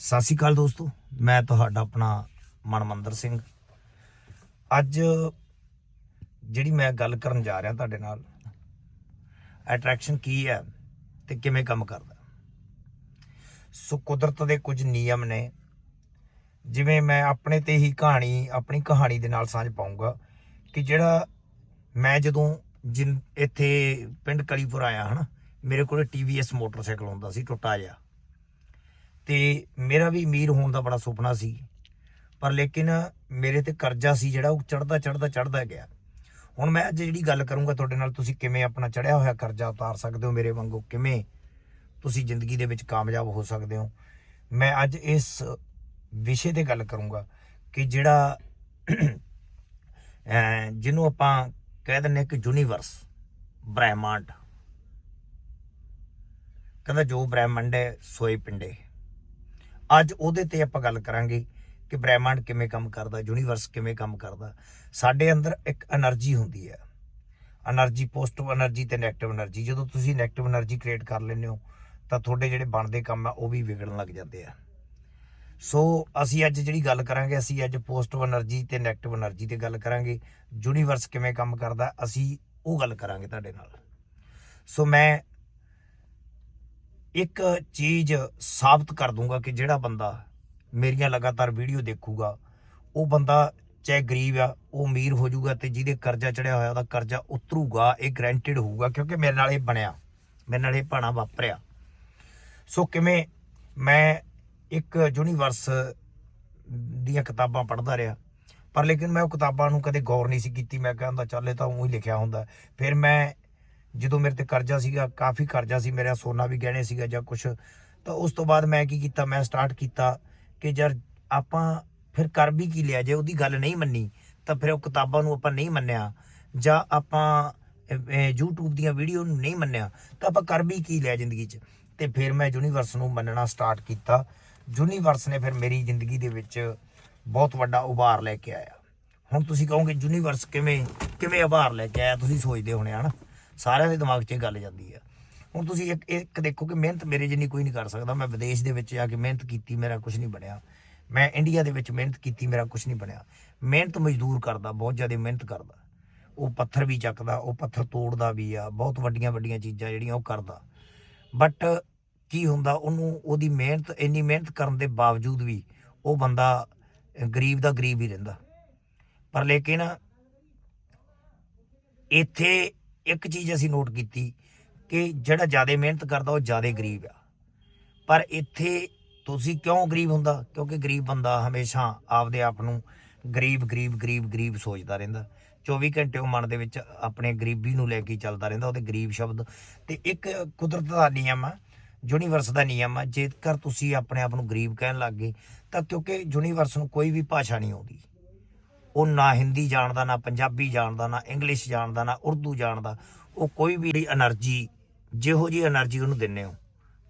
ਸਤਿ ਸ਼੍ਰੀ ਅਕਾਲ ਦੋਸਤੋ, ਮੈਂ ਤੁਹਾਡਾ ਆਪਣਾ ਮਨਮੰਦਰ ਸਿੰਘ। ਅੱਜ ਜਿਹੜੀ ਮੈਂ ਗੱਲ ਕਰਨ ਜਾ ਰਿਹਾ ਤੁਹਾਡੇ ਨਾਲ ਅਟਰੈਕਸ਼ਨ ਕੀ ਹੈ ਤੇ ਕਿਵੇਂ ਕੰਮ ਕਰਦਾ ਸੋ ਕੁਦਰਤ ਦੇ ਕੁਝ ਨਿਯਮ ਨੇ, ਜਿਵੇਂ ਮੈਂ ਆਪਣੇ ਤੇ ਹੀ ਕਹਾਣੀ, ਆਪਣੀ ਕਹਾਣੀ ਦੇ ਨਾਲ ਸਾਂਝ ਪਾਉਂਗਾ ਕਿ ਜਿਹੜਾ ਮੈਂ ਜਦੋਂ ਜਿਨ, ਇੱਥੇ ਪਿੰਡ ਕਲੀਪੁਰ ਆਇਆ ਹਨਾ, ਮੇਰੇ ਕੋਲੇ TVS ਮੋਟਰਸਾਈਕਲ ਹੁੰਦਾ ਸੀ, ਟੁੱਟਾ ਜਿਹਾ। ਤੇ ਮੇਰਾ ਵੀ ਅਮੀਰ ਹੋਣ ਦਾ ਬੜਾ ਸੁਪਨਾ ਸੀ। ਪਰ ਲੇਕਿਨ ਮੇਰੇ ਤੇ ਕਰਜ਼ਾ ਸੀ ਜਿਹੜਾ, ਉਹ ਚੜਦਾ ਚੜਦਾ ਚੜਦਾ ਗਿਆ। ਹੁਣ ਮੈਂ ਅੱਜ ਜਿਹੜੀ ਗੱਲ ਕਰੂੰਗਾ ਤੁਹਾਡੇ ਨਾਲ, ਤੁਸੀਂ ਕਿਵੇਂ ਆਪਣਾ ਚੜਿਆ ਹੋਇਆ ਕਰਜ਼ਾ ਉਤਾਰ ਸਕਦੇ ਹੋ ਮੇਰੇ ਵਾਂਗੂ? ਕਿਵੇਂ ਤੁਸੀਂ ਜ਼ਿੰਦਗੀ ਦੇ ਵਿੱਚ ਕਾਮਯਾਬ ਹੋ ਸਕਦੇ ਹੋ? ਮੈਂ ਅੱਜ ਇਸ ਵਿਸ਼ੇ ਤੇ ਗੱਲ ਕਰੂੰਗਾ ਕਿ ਜਿਹੜਾ ਜਿਹਨੂੰ ਆਪਾਂ ਕਹਿ ਦਿੰਦੇ ਹਾਂ ਕਿ ਯੂਨੀਵਰਸ ਬ੍ਰਹਿਮੰਡ। ਕਹਿੰਦਾ ਜੋ ਬ੍ਰਹਿਮੰਡ ਹੈ, ਸੋਏ ਪਿੰਡੇ। ਅੱਜ ਉਹਦੇ ਤੇ ਆਪਾਂ ਗੱਲ ਕਰਾਂਗੇ ਕਿ ਬ੍ਰਹਿਮੰਡ ਕਿਵੇਂ ਕੰਮ ਕਰਦਾ ਯੂਨੀਵਰਸ ਕਿਵੇਂ ਕੰਮ ਕਰਦਾ। ਸਾਡੇ ਅੰਦਰ ਇੱਕ એનર્ਜੀ ਹੁੰਦੀ ਹੈ। એનર્ਜੀ ਪੋਜ਼ਿਟਿਵ એનર્ਜੀ ਤੇ ਨੈਗੇਟਿਵ એનર્ਜੀ ਜਦੋਂ ਤੁਸੀਂ ਨੈਗੇਟਿਵ એનર્ਜੀ ਕ੍ਰੀਏਟ ਕਰ ਲੈਂਦੇ ਹੋ, ਤਾਂ ਤੁਹਾਡੇ ਜਿਹੜੇ ਬਣਦੇ ਕੰਮ ਆ, ਉਹ ਵੀ ਵਿਗੜਨ ਲੱਗ ਜਾਂਦੇ ਆ। ਸੋ ਅਸੀਂ ਅੱਜ ਜਿਹੜੀ ਗੱਲ ਕਰਾਂਗੇ, ਅਸੀਂ ਅੱਜ ਪੋਜ਼ਿਟਿਵ એનર્ਜੀ ਤੇ ਨੈਗੇਟਿਵ એનર્ਜੀ ਤੇ ਗੱਲ ਕਰਾਂਗੇ। ਯੂਨੀਵਰਸ ਕਿਵੇਂ ਕੰਮ ਕਰਦਾ, ਅਸੀਂ ਉਹ ਗੱਲ ਕਰਾਂਗੇ ਤੁਹਾਡੇ ਨਾਲ। ਸੋ ਮੈਂ ਇੱਕ ਚੀਜ਼ ਸਾਬਤ ਕਰ ਦੂੰਗਾ ਕਿ ਜਿਹੜਾ ਬੰਦਾ ਮੇਰੀਆਂ ਲਗਾਤਾਰ ਵੀਡੀਓ ਦੇਖੂਗਾ, ਉਹ ਬੰਦਾ ਚਾਹੇ ਗਰੀਬ ਆ, ਉਹ ਅਮੀਰ ਹੋ ਜਾਊਗਾ ਤੇ ਜਿਹਦੇ ਕਰਜ਼ਾ ਚੜਿਆ ਹੋਇਆ ਉਹਦਾ ਕਰਜ਼ਾ ਉਤਰੂਗਾ, ਇਹ ਗਰੰਟਡ ਹੋਊਗਾ ਕਿਉਂਕਿ ਮੇਰੇ ਨਾਲ ਇਹ ਬਣਿਆ, ਮੇਰੇ ਨਾਲ ਇਹ ਭਾਣਾ ਵਾਪਰਿਆ। ਸੋ ਕਿਵੇਂ ਮੈਂ ਇੱਕ ਯੂਨੀਵਰਸ ਦੀਆਂ ਕਿਤਾਬਾਂ ਪੜ੍ਹਦਾ ਰਿਹਾ, ਪਰ ਲੇਕਿਨ ਮੈਂ ਉਹ ਕਿਤਾਬਾਂ ਨੂੰ ਕਦੇ ਗੌਰ ਨਹੀਂ ਸੀ ਕੀਤੀ, ਮੈਂ ਕਹਿੰਦਾ ਚੱਲ ਇਹ ਤਾਂ ਉਹੀ ਲਿਖਿਆ ਹੁੰਦਾ। ਫਿਰ ਮੈਂ ਜਦੋਂ ਮੇਰੇ ਤੇ ਕਰਜ਼ਾ ਸੀਗਾ ਕਾਫੀ ਕਰਜ਼ਾ ਸੀ ਮੇਰਾ ਸੋਨਾ ਵੀ ਗਹਿਣੇ ਸੀਗਾ ਜਾਂ ਕੁਝ ਤਾਂ ਉਸ ਤੋਂ ਬਾਅਦ ਮੈਂ ਕੀ ਕੀਤਾ ਮੈਂ ਸਟਾਰਟ ਕੀਤਾ ਕਿ ਯਾਰ ਆਪਾਂ ਫਿਰ ਕਰ ਵੀ ਕੀ ਲਿਆ? ਜੇ ਉਹਦੀ ਗੱਲ ਨਹੀਂ ਮੰਨੀ ਤਾਂ ਫਿਰ ਉਹ ਕਿਤਾਬਾਂ ਨੂੰ ਆਪਾਂ ਨਹੀਂ ਮੰਨਿਆ ਜਾਂ ਆਪਾਂ ਅਹ, YouTube ਦੀਆਂ ਵੀਡੀਓ ਨੂੰ ਨਹੀਂ ਮੰਨਿਆ ਤਾਂ ਆਪਾਂ ਕਰ ਵੀ ਕੀ ਲਿਆ ਜ਼ਿੰਦਗੀ 'ਚ? ਤੇ ਫਿਰ ਮੈਂ ਯੂਨੀਵਰਸ ਨੂੰ ਮੰਨਣਾ ਸਟਾਰਟ ਕੀਤਾ। ਯੂਨੀਵਰਸ ਨੇ ਫਿਰ ਮੇਰੀ ਜ਼ਿੰਦਗੀ ਦੇ ਵਿੱਚ ਬਹੁਤ ਵੱਡਾ ਉਭਾਰ ਲੈ ਕੇ ਆਇਆ। ਹੁਣ ਤੁਸੀਂ ਕਹੋਗੇ ਯੂਨੀਵਰਸ ਕਿਵੇਂ ਕਿਵੇਂ ਉਭਾਰ ਲੈ ਕੇ ਆਇਆ? ਤੁਸੀਂ ਸੋਚਦੇ ਹੋਣੇ ਹਨਾ? ਸਾਰਿਆਂ ਦੇ ਦਿਮਾਗ 'ਚ ਇਹ ਗੱਲ ਜਾਂਦੀ ਆ। ਹੁਣ ਤੁਸੀਂ ਇੱਕ ਇੱਕ ਦੇਖੋ ਕਿ ਮਿਹਨਤ ਮੇਰੇ ਜਿੰਨੀ ਕੋਈ ਨਹੀਂ ਕਰ ਸਕਦਾ। ਮੈਂ ਵਿਦੇਸ਼ ਦੇ ਵਿੱਚ ਜਾ ਕੇ ਮਿਹਨਤ ਕੀਤੀ, ਮੇਰਾ ਕੁਝ ਨਹੀਂ ਬਣਿਆ। ਮੈਂ ਇੰਡੀਆ ਦੇ ਵਿੱਚ ਮਿਹਨਤ ਕੀਤੀ, ਮੇਰਾ ਕੁਝ ਨਹੀਂ ਬਣਿਆ। ਮਿਹਨਤ ਮਜ਼ਦੂਰ ਕਰਦਾ, ਬਹੁਤ ਜ਼ਿਆਦਾ ਮਿਹਨਤ ਕਰਦਾ। ਉਹ ਪੱਥਰ ਵੀ ਚੱਕਦਾ, ਉਹ ਪੱਥਰ ਤੋੜਦਾ ਵੀ ਆ, ਬਹੁਤ ਵੱਡੀਆਂ ਵੱਡੀਆਂ ਚੀਜ਼ਾਂ ਜਿਹੜੀਆਂ ਉਹ ਕਰਦਾ। ਬਟ ਕੀ ਹੁੰਦਾ, ਉਹਨੂੰ, ਉਹਦੀ ਮਿਹਨਤ, ਇੰਨੀ ਮਿਹਨਤ ਕਰਨ ਦੇ ਬਾਵਜੂਦ ਵੀ ਉਹ ਬੰਦਾ ਗਰੀਬ ਦਾ ਗਰੀਬ ਹੀ ਰਹਿੰਦਾ। ਪਰ ਲੇਕਿਨ ਇੱਥੇ ਇੱਕ ਚੀਜ਼ ਅਸੀਂ ਨੋਟ ਕੀਤੀ ਕਿ ਜਿਹੜਾ ਜ਼ਿਆਦਾ ਮਿਹਨਤ ਕਰਦਾ, ਉਹ ਜ਼ਿਆਦਾ ਗਰੀਬ ਆ। ਪਰ ਇੱਥੇ ਤੁਸੀਂ ਕਿਉਂ ਗਰੀਬ ਹੁੰਦਾ? ਕਿਉਂਕਿ ਗਰੀਬ ਬੰਦਾ ਹਮੇਸ਼ਾ ਆਪਦੇ ਆਪ ਨੂੰ ਗਰੀਬ ਗਰੀਬ ਗਰੀਬ ਗਰੀਬ ਸੋਚਦਾ ਰਹਿੰਦਾ। 24 ਘੰਟੇ ਉਹ ਮਨ ਦੇ ਵਿੱਚ ਆਪਣੇ ਗਰੀਬੀ ਨੂੰ ਲੈ ਕੇ ਚੱਲਦਾ ਰਹਿੰਦਾ, ਉਹਦੇ ਗਰੀਬ ਸ਼ਬਦ। ਤੇ ਇੱਕ ਕੁਦਰਤ ਦਾ ਨਿਯਮ ਆ, ਯੂਨੀਵਰਸ ਦਾ ਨਿਯਮ ਆ, ਜੇਕਰ ਤੁਸੀਂ ਆਪਣੇ ਆਪ ਨੂੰ ਗਰੀਬ ਕਹਿਣ ਲੱਗ ਗਏ, ਤਾਂ ਕਿਉਂਕਿ ਯੂਨੀਵਰਸ ਨੂੰ ਕੋਈ ਵੀ ਭਾਸ਼ਾ ਨਹੀਂ ਆਉਂਦੀ। ਉਹ ਨਾ ਹਿੰਦੀ ਜਾਣਦਾ, ਨਾ ਪੰਜਾਬੀ ਜਾਣਦਾ, ਨਾ ਇੰਗਲਿਸ਼ ਜਾਣਦਾ, ਨਾ ਉਰਦੂ ਜਾਣਦਾ। ਉਹ ਕੋਈ ਵੀ ਜਿਹੜੀ એનર્ਜੀ ਜਿਹੋ ਜੀ એનર્ਜੀ ਉਹਨੂੰ ਦਿੰਨੇ ਹੋ।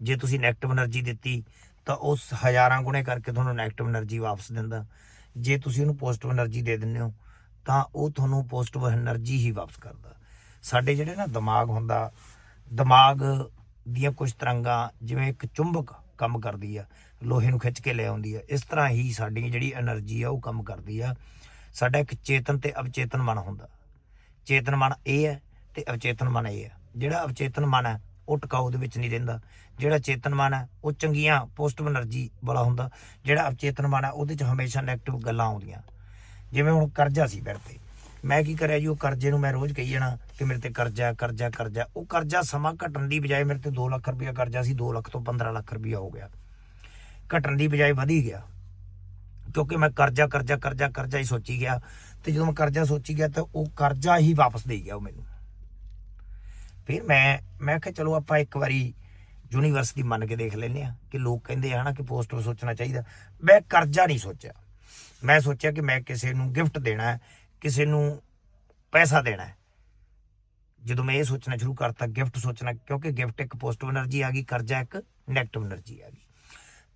ਜੇ ਤੁਸੀਂ 네ਗੇਟਿਵ એનર્ਜੀ ਦਿੱਤੀ, ਤਾਂ ਉਸ ਹਜ਼ਾਰਾਂ ਗੁਣੇ ਕਰਕੇ ਤੁਹਾਨੂੰ 네ਗੇਟਿਵ એનર્ਜੀ ਵਾਪਸ ਦਿੰਦਾ। ਜੇ ਤੁਸੀਂ ਉਹਨੂੰ ਪੋਜ਼ਿਟਿਵ એનર્ਜੀ ਦੇ ਦਿੰਨੇ ਹੋ, ਤਾਂ ਉਹ ਤੁਹਾਨੂੰ ਪੋਜ਼ਿਟਿਵ એનર્ਜੀ ਹੀ ਵਾਪਸ ਕਰਦਾ। ਸਾਡੇ ਜਿਹੜੇ ਨਾ ਦਿਮਾਗ ਹੁੰਦਾ, ਦਿਮਾਗ ਦੀਆਂ ਕੁਝ ਤਰੰਗਾਂ, ਜਿਵੇਂ ਇੱਕ ਚੁੰਬਕ ਕੰਮ ਕਰਦੀ ਆ, ਲੋਹੇ ਨੂੰ ਖਿੱਚ ਕੇ ਲੈ ਆਉਂਦੀ ਆ, ਇਸ ਤਰ੍ਹਾਂ ਹੀ ਸਾਡੀ ਜਿਹੜੀ એનર્ਜੀ ਆ, ਉਹ ਕੰਮ ਕਰਦੀ ਆ। ਸਾਡਾ ਇੱਕ ਚੇਤਨ ਤੇ ਅਵਚੇਤਨ ਮਨ ਹੁੰਦਾ। ਚੇਤਨ ਮਨ ਇਹ ਹੈ ਤੇ ਅਵਚੇਤਨ ਮਨ ਇਹ ਹੈ। ਜਿਹੜਾ ਅਵਚੇਤਨ ਮਨ ਹੈ, ਉਹ ਟਿਕਾਊ ਦੇ ਵਿੱਚ ਨਹੀਂ ਰਹਿੰਦਾ। ਜਿਹੜਾ ਚੇਤਨ ਮਨ ਹੈ, ਉਹ ਚੰਗੀਆਂ ਪੋਜ਼ਿਟਿਵ એનર્ਜੀ ਵਾਲਾ ਹੁੰਦਾ। ਜਿਹੜਾ ਅਵਚੇਤਨ ਮਨ ਹੈ, ਉਹਦੇ 'ਚ ਹਮੇਸ਼ਾ 네ਗੇਟਿਵ ਗੱਲਾਂ ਆਉਂਦੀਆਂ। ਜਿਵੇਂ ਹੁਣ ਕਰਜ਼ਾ ਸੀ ਮੇਰੇ ਤੇ। ਮੈਂ ਕੀ ਕਰਿਆ ਜੀ, ਉਹ ਕਰਜ਼ੇ ਨੂੰ ਮੈਂ ਰੋਜ਼ ਕਹੀ ਜਾਣਾ ਕਿ ਮੇਰੇ ਤੇ ਕਰਜ਼ਾ ਕਰਜ਼ਾ ਕਰਜ਼ਾ। ਉਹ ਕਰਜ਼ਾ ਸਮਾਂ ਘਟਣ ਦੀ ਬਜਾਏ ਮੇਰੇ ਤੇ 2 ਲੱਖ ਰੁਪਇਆ ਕਰਜ਼ਾ ਸੀ 2 ਲੱਖ ਤੋਂ 15 ਲੱਖ ਰੁਪਇਆ ਹੋ ਗਿਆ। ਘਟਣ ਦੀ ਬਜਾਏ ਵਧੀ ਗਿਆ। ਕਿਉਂਕਿ ਮੈਂ ਕਰਜ਼ਾ ਕਰਜ਼ਾ ਕਰਜ਼ਾ ਕਰਜ਼ਾ ਹੀ ਸੋਚੀ ਗਿਆ ਤੇ ਜਦੋਂ ਮੈਂ ਕਰਜ਼ਾ ਸੋਚੀ ਗਿਆ ਤਾਂ ਉਹ ਕਰਜ਼ਾ ਹੀ ਵਾਪਸ ਦੇ ਗਿਆ ਉਹ ਮੈਨੂੰ। ਫਿਰ ਮੈਂ ਮੈਂ ਕਿਹਾ ਚਲੋ ਆਪਾਂ ਇੱਕ ਵਾਰੀ ਯੂਨੀਵਰਸਿਟੀ ਮੰਨ ਕੇ ਦੇਖ ਲੈਨੇ ਆ ਕਿ ਲੋਕ ਕਹਿੰਦੇ ਆ ਨਾ ਕਿ ਪੋਸਟਰ ਸੋਚਣਾ ਚਾਹੀਦਾ। ਮੈਂ ਕਰਜ਼ਾ ਨਹੀਂ ਸੋਚਿਆ। ਮੈਂ ਸੋਚਿਆ ਕਿ ਮੈਂ ਕਿਸੇ ਨੂੰ ਗਿਫਟ ਦੇਣਾ ਹੈ, ਕਿਸੇ ਨੂੰ ਪੈਸਾ ਦੇਣਾ ਹੈ। ਜਦੋਂ ਮੈਂ ਇਹ ਸੋਚਣਾ ਸ਼ੁਰੂ ਕਰਤਾ, ਗਿਫਟ ਸੋਚਣਾ, ਕਿਉਂਕਿ ਗਿਫਟ ਇੱਕ ਪੋਜ਼ਿਟਿਵ એનર્ਜੀ ਆ ਗਈ, ਕਰਜ਼ਾ ਇੱਕ ਨੈਗੇਟਿਵ એનર્ਜੀ ਆ ਗਈ।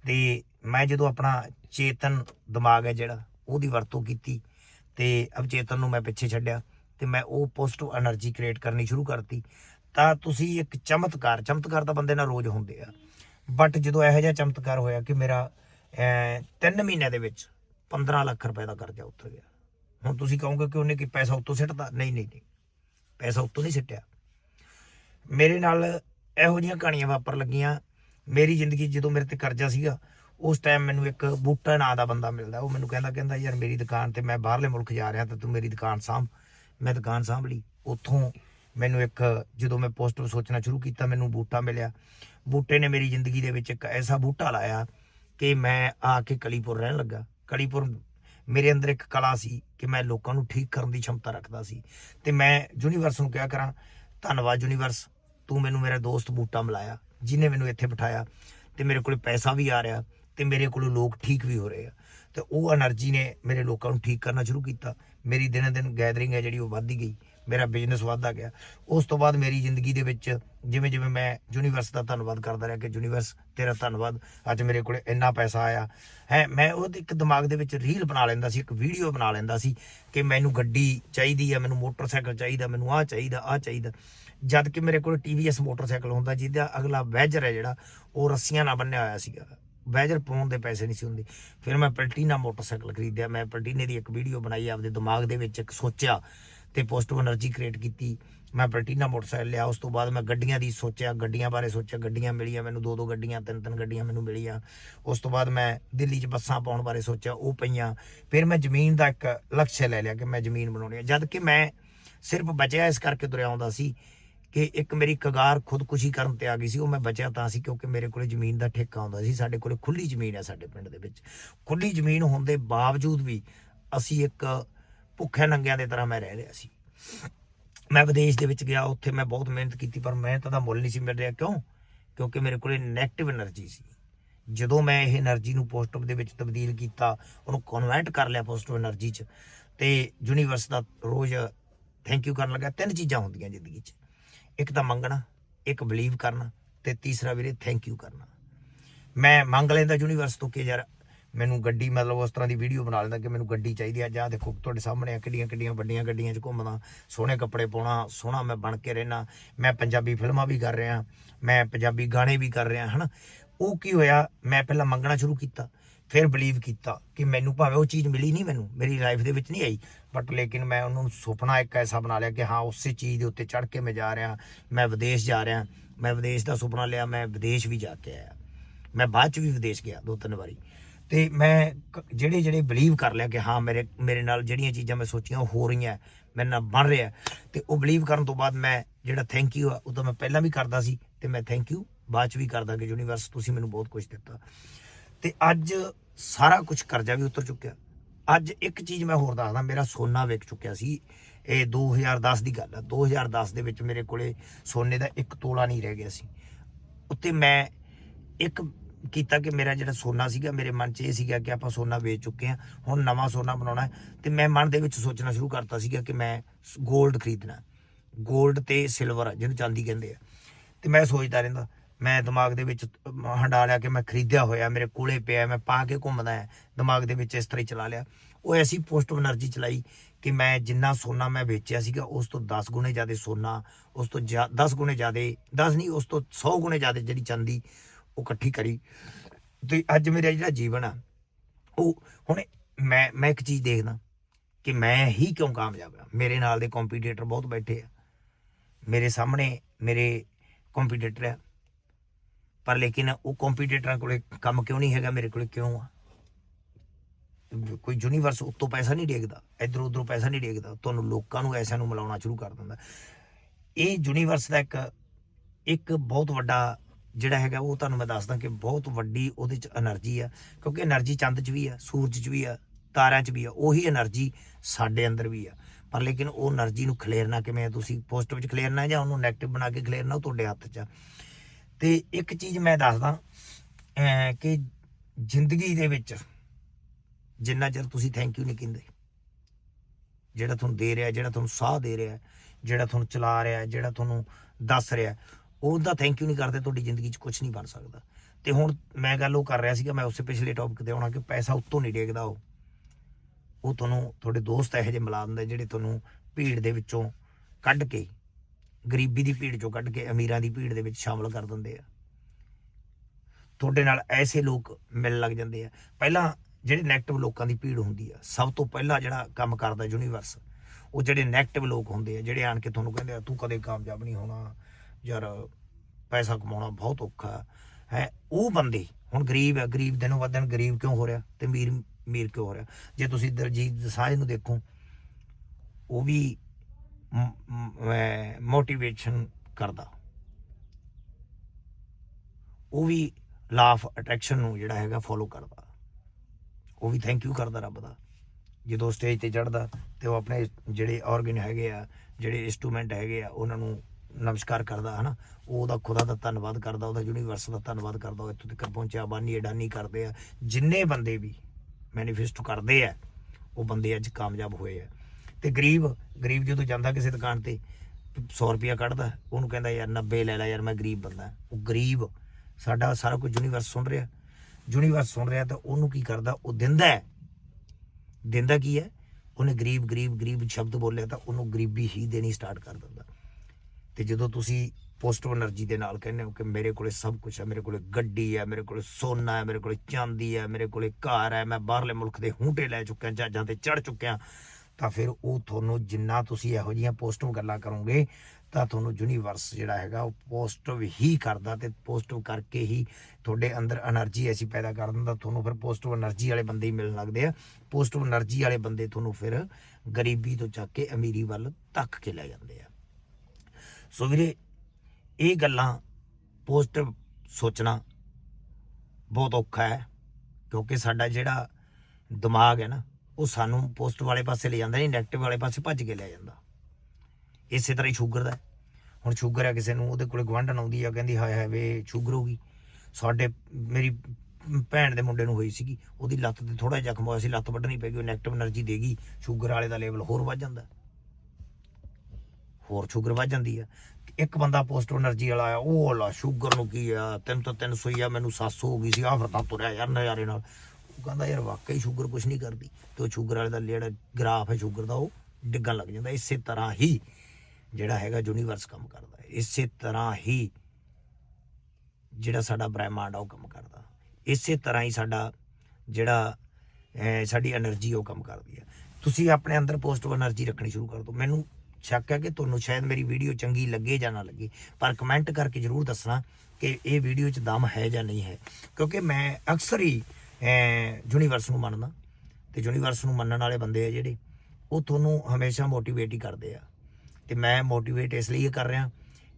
ਤੇ ਮੈਂ ਜਦੋਂ ਆਪਣਾ ਚੇਤਨ ਦਿਮਾਗ ਹੈ ਜਿਹੜਾ, ਉਹਦੀ ਵਰਤੋਂ ਕੀਤੀ ਤੇ ਅਵਚੇਤਨ ਨੂੰ ਮੈਂ ਪਿੱਛੇ ਛੱਡਿਆ ਤੇ ਮੈਂ ਉਹ ਪੋਜ਼ਿਟਿਵ એનર્ਜੀ ਕ੍ਰੀਏਟ ਕਰਨੀ ਸ਼ੁਰੂ ਕਰਤੀ, ਤਾਂ ਤੁਸੀਂ ਇੱਕ ਚਮਤਕਾਰ ਚਮਤਕਾਰ ਤਾਂ ਬੰਦੇ ਨਾਲ ਰੋਜ਼ ਹੁੰਦੇ ਆ ਬਟ ਜਦੋਂ ਇਹੋ ਜਿਹਾ ਚਮਤਕਾਰ ਹੋਇਆ ਕਿ ਮੇਰਾ 3 ਮਹੀਨੇ ਦੇ ਵਿੱਚ 15 ਲੱਖ ਰੁਪਏ ਦਾ ਕਰਜ਼ਾ ਉੱਤਰ ਗਿਆ। ਹੁਣ ਤੁਸੀਂ ਕਹੋਗੇ ਕਿ ਉਹਨੇ ਕਿ ਪੈਸਾ ਉੱਤੋਂ ਸਿੱਟਦਾ ਨਹੀਂ ਨਹੀਂ ਨਹੀਂ, ਪੈਸਾ ਉੱਤੋਂ ਨਹੀਂ ਸਿੱਟਿਆ। ਮੇਰੇ ਨਾਲ ਇਹੋ ਜਿਹੀਆਂ ਕਹਾਣੀਆਂ ਵਾਪਰ ਲੱਗੀਆਂ ਮੇਰੀ ਜ਼ਿੰਦਗੀ 'ਚ ਜਦੋਂ ਮੇਰੇ ਤੇ ਕਰਜ਼ਾ ਸੀਗਾ, ਉਸ ਟਾਈਮ ਮੈਨੂੰ ਇੱਕ ਬੂਟਾ ਨਾਂ ਦਾ ਬੰਦਾ ਮਿਲਦਾ। ਉਹ ਮੈਨੂੰ ਕਹਿੰਦਾ ਕਹਿੰਦਾ, ਯਾਰ ਮੇਰੀ ਦੁਕਾਨ ਤੇ ਮੈਂ ਬਾਹਰਲੇ ਮੁਲਕ ਜਾ ਰਿਹਾ ਤਾਂ ਤੂੰ ਮੇਰੀ ਦੁਕਾਨ ਸਾਂਭ। ਮੈਂ ਦੁਕਾਨ ਸਾਂਭ ਲਈ। ਉੱਥੋਂ ਮੈਨੂੰ ਇੱਕ, ਜਦੋਂ ਮੈਂ ਪੋਸਟਰ ਸੋਚਣਾ ਸ਼ੁਰੂ ਕੀਤਾ, ਮੈਨੂੰ ਬੂਟਾ ਮਿਲਿਆ। ਬੂਟੇ ਨੇ ਮੇਰੀ ਜ਼ਿੰਦਗੀ ਦੇ ਵਿੱਚ ਇੱਕ ਐਸਾ ਬੂਟਾ ਲਾਇਆ ਕਿ ਮੈਂ ਆ ਕੇ ਕਲੀਪੁਰ ਰਹਿਣ ਲੱਗਾ। ਕਲੀਪੁਰ ਮੇਰੇ ਅੰਦਰ ਇੱਕ ਕਲਾ ਸੀ ਕਿ ਮੈਂ ਲੋਕਾਂ ਨੂੰ ਠੀਕ ਕਰਨ ਦੀ ਸ਼ਮਤਾ ਰੱਖਦਾ ਸੀ। ਤੇ ਮੈਂ ਯੂਨੀਵਰਸ ਨੂੰ ਕਿਹਾ ਕਰਾਂ, ਧੰਨਵਾਦ ਯੂਨੀਵਰਸ ਤੂੰ ਮੈਨੂੰ ਮੇਰਾ ਦੋਸਤ ਬੂਟਾ ਮਿਲਾਇਆ। ਜਿਨੇ ਮੈਨੂੰ ਇੱਥੇ ਬਿਠਾਇਆ ਤੇ ਮੇਰੇ ਕੋਲ ਪੈਸਾ ਵੀ ਆ ਰਿਹਾ ਤੇ ਮੇਰੇ ਕੋਲੋਂ ਲੋਕ ਠੀਕ ਵੀ ਹੋ ਰਹੇ ਆ। ਤੇ ਉਹ એનર્ਜੀ ਨੇ ਮੇਰੇ ਲੋਕਾਂ ਨੂੰ ਠੀਕ ਕਰਨਾ ਸ਼ੁਰੂ ਕੀਤਾ। ਮੇਰੀ ਦਿਨ ਦਿਨ ਗੈਦਰਿੰਗ ਹੈ ਜਿਹੜੀ ਉਹ ਵੱਧਦੀ ਗਈ, ਮੇਰਾ ਬਿਜ਼ਨਸ ਵੱਧਦਾ ਗਿਆ। ਉਸ ਤੋਂ ਬਾਅਦ ਮੇਰੀ ਜ਼ਿੰਦਗੀ ਦੇ ਵਿੱਚ ਜਿਵੇਂ ਜਿਵੇਂ ਮੈਂ ਯੂਨੀਵਰਸ ਦਾ ਧੰਨਵਾਦ ਕਰਦਾ ਰਿਹਾ ਕਿ ਯੂਨੀਵਰਸ ਤੇਰਾ ਧੰਨਵਾਦ, ਅੱਜ ਮੇਰੇ ਕੋਲ ਇੰਨਾ ਪੈਸਾ ਆਇਆ। ਹੈ, ਮੈਂ ਉਹਦੇ ਇੱਕ ਦਿਮਾਗ ਦੇ ਵਿੱਚ ਰੀਲ ਬਣਾ ਲੈਂਦਾ ਸੀ, ਇੱਕ ਵੀਡੀਓ ਬਣਾ ਲੈਂਦਾ ਸੀ ਕਿ ਮੈਨੂੰ ਗੱਡੀ ਚਾਹੀਦੀ ਆ ਮੈਨੂੰ ਮੋਟਰਸਾਈਕਲ ਚਾਹੀਦਾ, ਮੈਨੂੰ ਆਹ ਚਾਹੀਦਾ ਆਹ ਚਾਹੀਦਾ। ਜਦ ਕਿ ਮੇਰੇ ਕੋਲ TVS ਮੋਟਰਸਾਈਕਲ ਹੁੰਦਾ, ਜਿਹਦਾ ਅਗਲਾ ਵੈਜਰ ਹੈ ਜਿਹੜਾ, ਉਹ ਰੱਸੀਆਂ ਨਾਲ ਬੰਨਿਆ ਹੋਇਆ ਸੀਗਾ। ਵੈਜਰ ਪਾਉਣ ਦੇ ਪੈਸੇ ਨਹੀਂ ਸੀ ਹੁੰਦੇ। ਫਿਰ ਮੈਂ ਪਲਟੀਨਾ ਮੋਟਰਸਾਈਕਲ ਖਰੀਦਿਆ। ਮੈਂ ਪਲਟੀਨੇ ਦੀ ਇੱਕ ਵੀਡੀਓ ਬਣਾਈ, ਆਪਦੇ ਦਿਮਾਗ ਦੇ ਵਿੱਚ ਇੱਕ ਸੋਚਿਆ ਤੇ ਪੋਜ਼ਿਟਿਵ એનર્ਜੀ ਕ੍ਰੀਏਟ ਕੀਤੀ। ਮੈਂ ਪਲਟੀਨਾ ਮੋਟਰਸਾਈਕਲ ਲਿਆ, ਉਸ ਤੋਂ ਬਾਅਦ ਮੈਂ ਗੱਡੀਆਂ ਦੀ ਸੋਚਿਆ, ਗੱਡੀਆਂ ਬਾਰੇ ਸੋਚਿਆ, ਗੱਡੀਆਂ ਮਿਲੀਆਂ ਮੈਨੂੰ, ਦੋ ਦੋ ਗੱਡੀਆਂ, ਤਿੰਨ ਤਿੰਨ ਗੱਡੀਆਂ ਮੈਨੂੰ ਮਿਲੀਆਂ। ਉਸ ਤੋਂ ਬਾਅਦ ਮੈਂ ਦਿੱਲੀ 'ਚ ਬੱਸਾਂ ਪਾਉਣ ਬਾਰੇ ਸੋਚਿਆ, ਉਹ ਪਈਆਂ। ਫਿਰ ਮੈਂ ਜ਼ਮੀਨ ਦਾ ਇੱਕ ਲਕਸ਼ ਲੈ ਲਿਆ ਕਿ ਮੈਂ ਜ਼ਮੀਨ ਬਣਾਉਣੀ ਹੈ ਜਦ ਕਿ ਮੈਂ ਸਿਰਫ ਬਚਿਆ ਇਸ ਕਰਕੇ ਦੁਰਿਆਉਂਦਾ ਸੀ ਕਿ ਇੱਕ ਮੇਰੀ ਕਗਾਰ ਖੁਦਕੁਸ਼ੀ ਕਰਨ ਤੇ ਆ ਗਈ ਸੀ, ਉਹ ਮੈਂ ਬਚਿਆ ਤਾਂ ਸੀ ਕਿਉਂਕਿ ਮੇਰੇ ਕੋਲੇ ਜ਼ਮੀਨ ਦਾ ਠੇਕਾ ਹੁੰਦਾ ਸੀ, ਸਾਡੇ ਕੋਲੇ ਖੁੱਲੀ ਜ਼ਮੀਨ ਹੈ ਸਾਡੇ ਪਿੰਡ ਦੇ ਵਿੱਚ। ਖੁੱਲੀ ਜ਼ਮੀਨ ਹੋਣ ਦੇ ਬਾਵਜੂਦ ਵੀ ਅਸੀਂ ਇੱਕ ਭੁੱਖੇ ਨੰਗਿਆਂ ਦੇ ਤਰ੍ਹਾਂ ਮੈਂ ਰਹਿ ਰਿਹਾ ਸੀ। ਮੈਂ ਵਿਦੇਸ਼ ਦੇ ਵਿੱਚ ਗਿਆ, ਉੱਥੇ ਮੈਂ ਬਹੁਤ ਮਿਹਨਤ ਕੀਤੀ, ਪਰ ਮਿਹਨਤ ਦਾ ਮੁੱਲ ਨਹੀਂ ਸੀ ਮਿਲ ਰਿਹਾ। ਕਿਉਂ? ਕਿਉਂਕਿ ਮੇਰੇ ਕੋਲੇ ਨੈਗੇਟਿਵ એનર્ਜੀ ਸੀ। ਜਦੋਂ ਮੈਂ ਇਹ એનર્ਜੀ ਨੂੰ ਪੋਸਟਿਵ ਦੇ ਵਿੱਚ ਤਬਦੀਲ ਕੀਤਾ, ਉਹਨੂੰ ਕਨਵਰਟ ਕਰ ਲਿਆ ਪੋਸਟਿਵ એનર્ਜੀ 'ਚ ਤੇ ਯੂਨੀਵਰਸ ਦਾ ਰੋਜ਼ ਥੈਂਕ ਯੂ ਕਰਨ ਲੱਗਾ। ਤਿੰਨ ਚੀਜ਼ਾਂ ਹੁੰਦੀਆਂ ਜ਼ਿੰਦਗੀ 'ਚ। ਇੱਕ ਤਾਂ ਮੰਗਣਾ, ਇੱਕ ਬਲੀਵ ਕਰਨਾ ਤੇ ਤੀਸਰਾ ਵੀਰੇ ਥੈਂਕ ਯੂ ਕਰਨਾ। ਮੈਂ ਮੰਗ ਲੈਂਦਾ ਯੂਨੀਵਰਸ ਤੋਂ ਕਿ ਯਾਰ ਮੈਨੂੰ ਗੱਡੀ ਮਤਲਬ ਉਸ ਤਰ੍ਹਾਂ ਦੀ ਵੀਡੀਓ ਬਣਾ ਲੈਂਦਾ ਕਿ ਮੈਨੂੰ ਗੱਡੀ ਚਾਹੀਦੀ ਆ। ਜਾਂ ਦੇਖੋ ਤੁਹਾਡੇ ਸਾਹਮਣੇ ਆ ਕਿੱਡੀਆਂ ਕਿੱਡੀਆਂ ਵੱਡੀਆਂ ਗੱਡੀਆਂ 'ਚ ਘੁੰਮਦਾ, ਸੋਹਣੇ ਕੱਪੜੇ ਪਾਉਣਾ, ਸੋਹਣਾ ਮੈਂ ਬਣ ਕੇ ਰਹਿਣਾ ਮੈਂ ਪੰਜਾਬੀ ਫਿਲਮਾਂ ਵੀ ਕਰ ਰਿਹਾ, ਮੈਂ ਪੰਜਾਬੀ ਗਾਣੇ ਵੀ ਕਰ ਰਿਹਾ, ਹਨਾ? ਉਹ ਕੀ ਹੋਇਆ? ਮੈਂ ਪਹਿਲਾਂ ਮੰਗਣਾ ਸ਼ੁਰੂ ਕੀਤਾ, ਫਿਰ ਬਲੀਵ ਕੀਤਾ ਕਿ ਮੈਨੂੰ ਭਾਵੇਂ ਉਹ ਚੀਜ਼ ਮਿਲੀ ਨਹੀਂ ਮੈਨੂੰ, ਮੇਰੀ ਲਾਈਫ ਦੇ ਵਿੱਚ ਨਹੀਂ ਆਈ। ਬਟ ਲੇਕਿਨ ਮੈਂ ਉਹਨੂੰ ਸੁਪਨਾ ਇੱਕ ਐਸਾ ਬਣਾ ਲਿਆ ਕਿ ਹਾਂ ਉਸੇ ਚੀਜ਼ ਦੇ ਉੱਤੇ ਚੜ ਕੇ ਮੈਂ ਜਾ ਰਿਹਾ ਮੈਂ ਵਿਦੇਸ਼ ਜਾ ਰਿਹਾ ਮੈਂ ਵਿਦੇਸ਼ ਦਾ ਸੁਪਨਾ ਲਿਆ ਮੈਂ ਵਿਦੇਸ਼ ਵੀ ਜਾ ਕੇ ਆਇਆ ਮੈਂ ਬਾਅਦ ਚ ਵੀ ਵਿਦੇਸ਼ ਗਿਆ ਦੋ ਤਿੰਨ ਵਾਰੀ ਤੇ ਮੈਂ ਕ- ਜਿਹੜੇ ਜਿਹੜੇ ਬਲੀਵ ਕਰ ਲਿਆ ਕਿ ਹਾਂ ਮੇਰੇ ਮੇਰੇ ਨਾਲ ਜਿਹੜੀਆਂ ਚੀਜ਼ਾਂ ਮੈਂ ਸੋਚੀਆਂ ਉਹ ਹੋ ਰਹੀਆਂ ਮੇਰੇ ਨਾਲ ਬਣ ਰਿਹਾ ਤੇ ਉਹ ਬਲੀਵ ਕਰਨ ਤੋਂ ਬਾਅਦ ਮੈਂ ਜਿਹੜਾ ਥੈਂਕ ਯੂ ਆ ਉਹ ਤਾਂ ਮੈਂ ਪਹਿਲਾਂ ਵੀ ਕਰਦਾ ਸੀ ਤੇ ਮੈਂ ਥੈਂਕ ਯੂ ਬਾਅਦ ਚ ਵੀ ਕਰਦਾ ਕਿ ਯੂਨੀਵਰਸ ਤੁਸੀਂ ਮੈਨੂੰ ਬਹੁਤ ਕੁਝ ਦਿੱਤਾ ਤੇ ਅੱਜ ਸਾਰਾ ਕੁਝ ਕਰਜ਼ਾ ਵੀ ਉਤਰ ਚੁੱਕਿਆ ਅੱਜ ਇੱਕ ਚੀਜ਼ ਮੈਂ ਹੋਰ ਦੱਸਦਾ, ਮੇਰਾ ਸੋਨਾ ਵਿਕ ਚੁੱਕਿਆ ਸੀ। ਇਹ 2010 ਦੀ ਗੱਲ ਆ। 2010 ਦੇ ਵਿੱਚ ਮੇਰੇ ਕੋਲੇ ਸੋਨੇ ਦਾ ਇੱਕ ਤੋਲਾ ਨਹੀਂ ਰਹਿ ਗਿਆ ਸੀ। ਉੱਤੇ ਮੈਂ ਇੱਕ ਕੀਤਾ ਕਿ ਮੇਰਾ ਜਿਹੜਾ ਸੋਨਾ ਸੀਗਾ, ਮੇਰੇ ਮਨ 'ਚ ਇਹ ਸੀਗਾ ਕਿ ਆਪਾਂ ਸੋਨਾ ਵੇਚ ਚੁੱਕੇ ਆ ਹੁਣ ਨਵਾਂ ਸੋਨਾ ਬਣਾਉਣਾ ਹੈ। ਤੇ ਮੈਂ ਮਨ ਦੇ ਵਿੱਚ ਸੋਚਣਾ ਸ਼ੁਰੂ ਕਰਤਾ ਸੀਗਾ ਕਿ ਮੈਂ 골ਡ ਖਰੀਦਣਾ। 골ਡ ਤੇ ਸਿਲਵਰ ਜਿਹਨੂੰ ਚਾਂਦੀ ਕਹਿੰਦੇ ਆ। ਤੇ ਮੈਂ ਸੋਚਦਾ ਰਹਿੰਦਾ ਮੈਂ ਦਿਮਾਗ ਦੇ ਵਿੱਚ ਹੰਡਾ ਲਿਆ ਕਿ ਮੈਂ ਖਰੀਦਿਆ ਹੋਇਆ, ਮੇਰੇ ਕੋਲੇ ਪਿਆ, ਮੈਂ ਪਾ ਕੇ ਘੁੰਮਦਾ ਹੈ। ਦਿਮਾਗ ਦੇ ਵਿੱਚ ਇਸ ਤਰ੍ਹਾਂ ਹੀ ਚਲਾ ਲਿਆ। ਉਹ ਐਸੀ ਪੋਜ਼ਿਟਿਵ એનર્ਜੀ ਚਲਾਈ ਕਿ ਮੈਂ ਜਿੰਨਾ ਸੋਨਾ ਮੈਂ ਵੇਚਿਆ ਸੀਗਾ, ਉਸ ਤੋਂ 10 ਗੁਣੇ ਜ਼ਿਆਦਾ ਸੋਨਾ, ਉਸ ਤੋਂ 10 ਗੁਣੇ ਜ਼ਿਆਦਾ 10 ਨਹੀਂ, ਉਸ ਤੋਂ 100 ਗੁਣੇ ਜ਼ਿਆਦਾ ਜਿਹੜੀ ਚੰਦੀ ਉਹ ਇਕੱਠੀ ਕਰੀ। ਤੇ ਅੱਜ ਮੇਰਾ ਜਿਹੜਾ ਜੀਵਨ ਆ, ਉਹ ਹੁਣ ਮੈਂ ਮੈਂ ਇੱਕ ਚੀਜ਼ ਦੇਖਦਾ ਕਿ ਮੈਂ ਹੀ ਕਿਉਂ ਕਾਮਯਾਬ ਆ ਮੇਰੇ ਨਾਲ ਦੇ ਕੰਪੀਟੀਟਰ ਬਹੁਤ ਬੈਠੇ ਆ। ਮੇਰੇ ਸਾਹਮਣੇ ਮੇਰੇ ਕੰਪੀਟੀਟਰ ਆ। ਪਰ ਲੇਕਿਨ ਉਹ ਕੰਪੀਟੀਟਰਾਂ ਕੋਲੇ ਕੰਮ ਕਿਉਂ ਨਹੀਂ ਹੈਗਾ, ਮੇਰੇ ਕੋਲੇ ਕਿਉਂ ਆ? ਕੋਈ ਯੂਨੀਵਰਸ ਉੱਤੋਂ ਪੈਸਾ ਨਹੀਂ ਡੇਗਦਾ, ਇਧਰ ਉਧਰੋਂ ਪੈਸਾ ਨਹੀਂ ਡੇਗਦਾ, ਤੁਹਾਨੂੰ ਲੋਕਾਂ ਨੂੰ ਐਸਿਆਂ ਨੂੰ ਮਿਲਾਉਣਾ ਸ਼ੁਰੂ ਕਰ ਦਿੰਦਾ। ਇਹ ਯੂਨੀਵਰਸ ਦਾ ਇੱਕ ਇੱਕ ਬਹੁਤ ਵੱਡਾ ਜਿਹੜਾ ਹੈਗਾ, ਉਹ ਤੁਹਾਨੂੰ ਮੈਂ ਦੱਸਦਾ ਕਿ ਬਹੁਤ ਵੱਡੀ ਉਹਦੇ ਚ એનર્ਜੀ ਆ, ਕਿਉਂਕਿ એનર્ਜੀ ਚੰਦ 'ਚ ਵੀ ਆ, ਸੂਰਜ 'ਚ ਵੀ ਆ, ਤਾਰਿਆਂ 'ਚ ਵੀ ਆ, ਉਹੀ એનર્ਜੀ ਸਾਡੇ ਅੰਦਰ ਵੀ ਆ। ਪਰ ਲੇਕਿਨ ਉਹ એનર્ਜੀ ਨੂੰ ਖਲੇਰਨਾ ਕਿਵੇਂ ਤੁਸੀਂ? ਪੋਜ਼ਿਟਿਵ 'ਚ ਖਲੇਰਨਾ ਜਾਂ ਉਹਨੂੰ 네ਗੇਟਿਵ ਬਣਾ ਕੇ ਖਲੇਰਨਾ ਉਹ ਤੁਹਾਡੇ ਹੱਥ 'ਚ ਆ। ਤੇ ਇੱਕ ਚੀਜ਼ ਮੈਂ ਦੱਸਦਾ ਕਿ ਜ਼ਿੰਦਗੀ ਦੇ ਵਿੱਚ ਜਿੰਨਾ ਚਿਰ ਤੁਸੀਂ ਥੈਂਕ ਯੂ ਨਹੀਂ ਕਹਿੰਦੇ, ਜਿਹੜਾ ਤੁਹਾਨੂੰ ਦੇ ਰਿਹਾ, ਜਿਹੜਾ ਤੁਹਾਨੂੰ ਸਾਹ ਦੇ ਰਿਹਾ, ਜਿਹੜਾ ਤੁਹਾਨੂੰ ਚਲਾ ਰਿਹਾ, ਜਿਹੜਾ ਤੁਹਾਨੂੰ ਦੱਸ ਰਿਹਾ ਉਹਦਾ ਥੈਂਕ ਯੂ ਨਹੀਂ ਕਰਦੇ, ਤੁਹਾਡੀ ਜ਼ਿੰਦਗੀ 'ਚ ਕੁਝ ਨਹੀਂ ਬਣ ਸਕਦਾ। ਤੇ ਹੁਣ ਮੈਂ ਗੱਲ ਉਹ ਕਰ ਰਿਹਾ ਸੀਗਾ, ਮੈਂ ਉਸੇ ਪਿਛਲੇ ਟੌਪਿਕ ਤੇ ਆਉਣਾ ਕਿ ਪੈਸਾ ਉੱਤੋਂ ਨਹੀਂ ਡੇਗਦਾ ਉਹ। ਉਹ ਤੁਹਾਨੂੰ ਤੁਹਾਡੇ ਦੋਸਤ ਇਹੋ ਜਿਹੇ ਮਿਲਾ ਦਿੰਦੇ ਜਿਹੜੇ ਤੁਹਾਨੂੰ ਭੀੜ ਦੇ ਵਿੱਚੋਂ ਕੱਢ ਕੇ ਗਰੀਬੀ ਦੀ ਭੀੜ ਚੋਂ ਕੱਢ ਕੇ ਅਮੀਰਾਂ ਦੀ ਭੀੜ ਦੇ ਵਿੱਚ ਸ਼ਾਮਲ ਕਰ ਦਿੰਦੇ ਆ। ਤੁਹਾਡੇ ਨਾਲ ਐਸੇ ਲੋਕ ਮਿਲਣ ਲੱਗ ਜਾਂਦੇ ਆ। ਪਹਿਲਾਂ ਜਿਹੜੇ 네ਗੇਟਿਵ ਲੋਕਾਂ ਦੀ ਭੀੜ ਹੁੰਦੀ ਆ, ਸਭ ਤੋਂ ਪਹਿਲਾਂ ਜਿਹੜਾ ਕੰਮ ਕਰਦਾ ਯੂਨੀਵਰਸ ਉਹ ਜਿਹੜੇ 네ਗੇਟਿਵ ਲੋਕ ਹੁੰਦੇ ਆ, ਜਿਹੜੇ ਆਣ ਕੇ ਤੁਹਾਨੂੰ ਕਹਿੰਦੇ ਆ, ਤੂੰ ਕਦੇ ਕਾਮਯਾਬ ਨਹੀਂ ਹੋਣਾ, ਯਾਰ ਪੈਸਾ ਕਮਾਉਣਾ ਬਹੁਤ ਔਖਾ ਹੈ, ਉਹ ਬੰਦੇ ਹੁਣ ਗਰੀਬ ਹੈ ਗਰੀਬ ਦਿਨੋਂ ਵੱਧ ਦਿਨ ਗਰੀਬ ਕਿਉਂ ਹੋ ਰਿਹਾ ਤੇ ਅਮੀਰ ਅਮੀਰ ਕਿਉਂ ਹੋ ਰਿਹਾ? ਜੇ ਤੁਸੀਂ ਦਰਜੀਤ ਦਸਾਂਝ ਨੂੰ ਦੇਖੋ, ਉਹ ਵੀ ਮੋਟੀਵੇਸ਼ਨ ਕਰਦਾ। ਉਹ ਵੀ ਲਾਫ ਅਟਰੈਕਸ਼ਨ ਨੂੰ ਜਿਹੜਾ ਹੈਗਾ ਫੋਲੋ ਕਰਦਾ। ਉਹ ਵੀ ਥੈਂਕ ਯੂ ਕਰਦਾ ਰੱਬ ਦਾ। ਜਦੋਂ ਸਟੇਜ ਤੇ ਚੜਦਾ ਤੇ ਉਹ ਆਪਣੇ ਜਿਹੜੇ ਆਰਗਨ ਹੈਗੇ ਆ, ਜਿਹੜੇ ਇਨਸਟਰੂਮੈਂਟ ਹੈਗੇ ਆ, ਉਹਨਾਂ ਨੂੰ ਨਮਸਕਾਰ ਕਰਦਾ, ਹਨਾ? ਉਹ ਉਹਦਾ ਖੁਦਾ ਦਾ ਧੰਨਵਾਦ ਕਰਦਾ, ਉਹਦਾ ਯੂਨੀਵਰਸ ਦਾ ਧੰਨਵਾਦ ਕਰਦਾ, ਉਹ ਇੱਥੋਂ ਤੱਕ ਪਹੁੰਚਿਆ, ਬਾਨੀ ਅਡਾਨੀ ਕਰਦੇ ਆ। ਜਿੰਨੇ ਬੰਦੇ ਵੀ ਮੈਨੀਫੈਸਟੋ ਕਰਦੇ ਆ, ਉਹ ਬੰਦੇ ਅੱਜ ਕਾਮਯਾਬ ਹੋਏ ਆ। ਤੇ ਗਰੀਬ ਗਰੀਬ ਜਦੋਂ ਜਾਂਦਾ ਕਿਸੇ ਦੁਕਾਨ ਤੇ 100 ਰੁਪਿਆ ਕੱਢਦਾ, ਉਹਨੂੰ ਕਹਿੰਦਾ, ਯਾਰ 90 ਲੈ ਲੈ, ਯਾਰ ਮੈਂ ਗਰੀਬ ਬੰਦਾ ਉਹ ਗਰੀਬ, ਸਾਡਾ ਸਾਰਾ ਕੁਝ ਯੂਨੀਵਰਸ ਸੁਣ ਰਿਹਾ। ਯੂਨੀਵਰਸ ਸੁਣ ਰਿਹਾ ਤਾਂ ਉਹਨੂੰ ਕੀ ਕਰਦਾ? ਉਹ ਦਿੰਦਾ ਹੈ। ਦਿੰਦਾ ਕੀ ਹੈ? ਉਹਨੇ ਗਰੀਬ ਗਰੀਬ ਗਰੀਬ ਸ਼ਬਦ ਬੋਲਿਆ ਤਾਂ ਉਹਨੂੰ ਗਰੀਬੀ ਹੀ ਦੇਣੀ ਸਟਾਰਟ ਕਰ ਦਿੰਦਾ। ਤੇ ਜਦੋਂ ਤੁਸੀਂ ਪੋਜ਼ਿਟਿਵ એનર્ਜੀ ਦੇ ਨਾਲ ਕਹਿੰਦੇ ਹੋ ਕਿ ਮੇਰੇ ਕੋਲੇ ਸਭ ਕੁਝ ਹੈ, ਮੇਰੇ ਕੋਲੇ ਗੱਡੀ ਹੈ, ਮੇਰੇ ਕੋਲੇ ਸੋਨਾ ਹੈ, ਮੇਰੇ ਕੋਲੇ ਚਾਂਦੀ ਹੈ, ਮੇਰੇ ਕੋਲੇ ਘਰ ਹੈ, ਮੈਂ ਬਾਹਰਲੇ ਮੁਲਕ ਦੇ ਹੂਟੇ ਲੈ ਚੁੱਕਿਆ, ਜਹਾਜ਼ਾਂ ਤੇ ਚੜ ਚੁੱਕਿਆ ਤਾਂ ਫਿਰ ਉਹ ਤੁਹਾਨੂੰ ਜਿੰਨਾ ਤੁਸੀਂ ਇਹੋ ਜਿਹੀਆਂ ਪੋਸਟਿਵ ਗੱਲਾਂ ਕਰੋਗੇ, ਤਾਂ ਤੁਹਾਨੂੰ ਯੂਨੀਵਰਸ ਜਿਹੜਾ ਹੈਗਾ ਉਹ ਪੋਸਟਿਵ ਹੀ ਕਰਦਾ ਤੇ ਪੋਸਟਿਵ ਕਰਕੇ ਹੀ ਤੁਹਾਡੇ ਅੰਦਰ એનર્ਜੀ ਐਸੀ ਪੈਦਾ ਕਰ ਦਿੰਦਾ ਤੁਹਾਨੂੰ ਫਿਰ ਪੋਜ਼ਿਟਿਵ એનર્ਜੀ ਵਾਲੇ ਬੰਦੇ ਹੀ ਮਿਲਣ ਲੱਗਦੇ ਆ। ਪੋਜ਼ਿਟਿਵ એનર્ਜੀ ਵਾਲੇ ਬੰਦੇ ਤੁਹਾਨੂੰ ਫਿਰ ਗਰੀਬੀ ਤੋਂ ਚੱਕ ਕੇ ਅਮੀਰੀ ਵੱਲ ਧੱਕ ਕੇ ਲੈ ਜਾਂਦੇ ਆ। ਸੋ ਵੀਰੇ, ਇਹ ਗੱਲਾਂ ਪੋਸਟਿਵ ਸੋਚਣਾ ਬਹੁਤ ਔਖਾ ਹੈ, ਕਿਉਂਕਿ ਸਾਡਾ ਜਿਹੜਾ ਦਿਮਾਗ ਹੈ ਨਾ ਉਹ ਸਾਨੂੰ ਪੋਸਟ ਵਾਲੇ ਪਾਸੇ ਲੈ ਜਾਂਦਾ ਨਹੀਂ ਨੈਗੇਟਿਵ ਵਾਲੇ ਪਾਸੇ ਭੱਜ ਕੇ ਲੈ ਜਾਂਦਾ। ਇਸੇ ਤਰ੍ਹਾਂ ਹੀ ਸ਼ੂਗਰ ਦਾ ਹੁਣ ਸ਼ੂਗਰ ਆ ਕਿਸੇ ਨੂੰ, ਉਹਦੇ ਕੋਲੇ ਗਵਾਂਢਣ ਆਉਂਦੀ ਆ, ਕਹਿੰਦੀ, ਹਾਏ ਹਾਏ, ਵੇ, ਸ਼ੂਗਰ ਹੋ ਗਈ। ਸਾਡੇ ਮੇਰੀ ਭੈਣ ਦੇ ਮੁੰਡੇ ਨੂੰ ਹੋਈ ਸੀਗੀ, ਉਹਦੀ ਲੱਤ ਤੇ ਥੋੜਾ ਜ਼ਖਮ ਹੋਇਆ ਸੀ, ਲੱਤ ਵੱਢਣੀ ਪੈ ਗਈ, ਉਹ ਨੈਗੇਟਿਵ એનર્ਜੀ ਦੇਗੀ ਸ਼ੂਗਰ ਵਾਲੇ ਦਾ ਲੈਵਲ ਹੋਰ ਵੱਧ ਜਾਂਦਾ। ਹੋਰ ਸ਼ੂਗਰ ਵੱਧ ਜਾਂਦੀ ਆ। ਇੱਕ ਬੰਦਾ ਪੋਜ਼ਿਟਿਵ એનર્ਜੀ ਵਾਲਾ ਆ ਉਹ ਵਾਲਾ, ਸ਼ੂਗਰ ਨੂੰ ਕੀ ਆ, ਤੈਨੂੰ ਤਾਂ 300 ਹੀ ਆ, ਮੈਨੂੰ 700 ਹੋ ਗਈ ਸੀ ਆ ਫਰਤਾ ਤੁਰਿਆ ਯਾਰ ਨਜ਼ਾਰੇ ਨਾਲ। ਉਹ ਕਹਿੰਦਾ, ਯਾਰ ਵਾਕਈ ਸ਼ੂਗਰ ਕੁਝ ਨਹੀਂ ਕਰਦੀ। ਤੇ ਉਹ ਸ਼ੂਗਰ ਵਾਲੇ ਦਾ ਜਿਹੜਾ ਗ੍ਰਾਫ ਹੈ ਸ਼ੂਗਰ ਦਾ, ਉਹ ਡਿੱਗਣ ਲੱਗ ਜਾਂਦਾ। ਇਸੇ ਤਰ੍ਹਾਂ ਹੀ ਜਿਹੜਾ ਹੈਗਾ ਯੂਨੀਵਰਸ ਕੰਮ ਕਰਦਾ ਹੈ। ਇਸੇ ਤਰ੍ਹਾਂ ਹੀ ਜਿਹੜਾ ਸਾਡਾ ਬ੍ਰਹਿਮੰਡ ਆ, ਉਹ ਕੰਮ ਕਰਦਾ। ਇਸੇ ਤਰ੍ਹਾਂ ਹੀ ਸਾਡਾ ਜਿਹੜਾ ਸਾਡੀ એનર્ਜੀ ਉਹ ਕੰਮ ਕਰਦੀ ਹੈ। ਤੁਸੀਂ ਆਪਣੇ ਅੰਦਰ ਪੋਜ਼ਿਟਿਵ એનર્ਜੀ ਰੱਖਣੀ ਸ਼ੁਰੂ ਕਰ ਦਿਓ। ਮੈਨੂੰ ਸ਼ੱਕ ਹੈ ਕਿ ਤੁਹਾਨੂੰ ਸ਼ਾਇਦ ਮੇਰੀ ਵੀਡੀਓ ਚੰਗੀ ਲੱਗੇ ਜਾਂ ਨਾ ਲੱਗੇ, ਪਰ ਕਮੈਂਟ ਕਰਕੇ ਜ਼ਰੂਰ ਦੱਸਣਾ ਕਿ ਇਹ ਵੀਡੀਓ 'ਚ ਦਮ ਹੈ ਜਾਂ ਨਹੀਂ ਹੈ। ਕਿਉਂਕਿ ਮੈਂ ਅਕਸਰ ਹੀ ਯੂਨੀਵਰਸ ਨੂੰ ਮੰਨਦਾ ਤੇ ਯੂਨੀਵਰਸ ਨੂੰ ਮੰਨਣ ਵਾਲੇ ਬੰਦੇ ਆ ਜਿਹੜੇ, ਉਹ ਤੁਹਾਨੂੰ ਹਮੇਸ਼ਾ ਮੋਟੀਵੇਟ ਹੀ ਕਰਦੇ ਆ। ਤੇ ਮੈਂ ਮੋਟੀਵੇਟ ਇਸ ਲਈ ਕਰ ਰਿਹਾ